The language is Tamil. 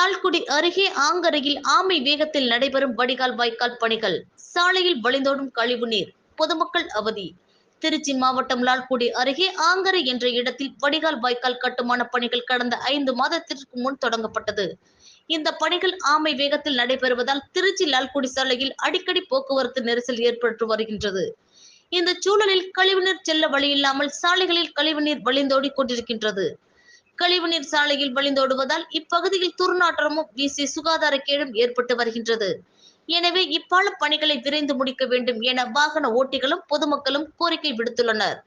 லால்குடி அருகே ஆங்கரையில் ஆமை வேகத்தில் நடைபெறும் வடிகால் வாய்க்கால் பணிகள். சாலையில் வழிந்தோடும் கழிவு நீர் பொதுமக்கள் அவதி. திருச்சி மாவட்டம் லால்குடி அருகே ஆங்கரை என்ற இடத்தில் வடிகால் வாய்க்கால் கட்டுமான பணிகள் கடந்த ஐந்து மாதத்திற்கு முன் தொடங்கப்பட்டது. இந்த பணிகள் ஆமை வேகத்தில் நடைபெறுவதால் திருச்சி லால்குடி சாலையில் அடிக்கடி போக்குவரத்து நெரிசல் ஏற்பட்டு வருகின்றது. இந்த சூழலில் கழிவுநீர் செல்ல வழியில்லாமல் சாலைகளில் கழிவுநீர் வழிந்தோடி கொண்டிருக்கின்றது. கழிவுநீர் சாலையில் வழிந்தோடுவதால் இப்பகுதியில் துர்நாற்றமும் வீசி சுகாதார கேடும் ஏற்பட்டு வருகின்றது. எனவே இப்பால பணிகளை விரைந்து முடிக்க வேண்டும் என வாகன ஓட்டிகளும் பொதுமக்களும் கோரிக்கை விடுத்துள்ளனர்.